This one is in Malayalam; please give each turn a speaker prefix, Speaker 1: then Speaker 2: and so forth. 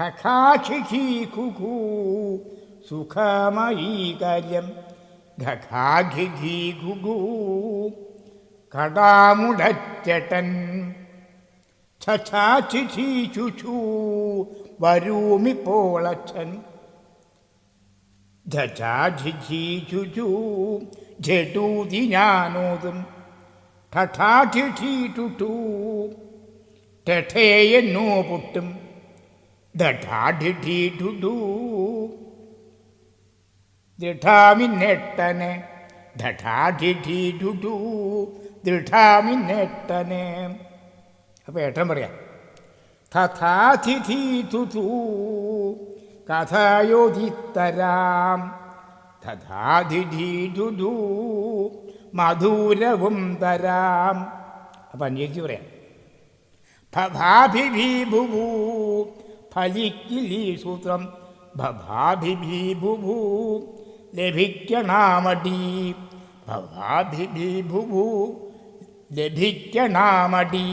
Speaker 1: ഖഖാഖിഖി സുഖമായി കാര്യം ഖഖാഖിഖി ഖുഖു കടാമുടച്ചട്ടൻ ഛഛാചിഛി ചുചു വരൂമിപ്പോളച്ഛൻ ഝാझി ചുചു ജഡൂതി ഞാനോതും. ഠഠാഠിഠി ടുട്ടു. എന്നോ പൊട്ടും. ദഠാഠിഠി ടുഡു ദൃഢാമിന്നെട്ടനെ ദഠാഠിഠി ടുഡു ദൃഢാമിന്നെട്ടനെ അപ്പൊ ഏട്ടൻ പറയാം തഥാതിഥി കഥയോദിത്തരാം തഥാതിഥി മധുരവും തരാം. അപ്പൊ അന്വേഷിച്ച് പറയാം ഭഭാഭിഭീഭുഭൂ फलिकिलीसूत्रं भवाभिभीभुभु लेभिक्यनामडी भवाभिभीभुभु लेभिक्यनामडी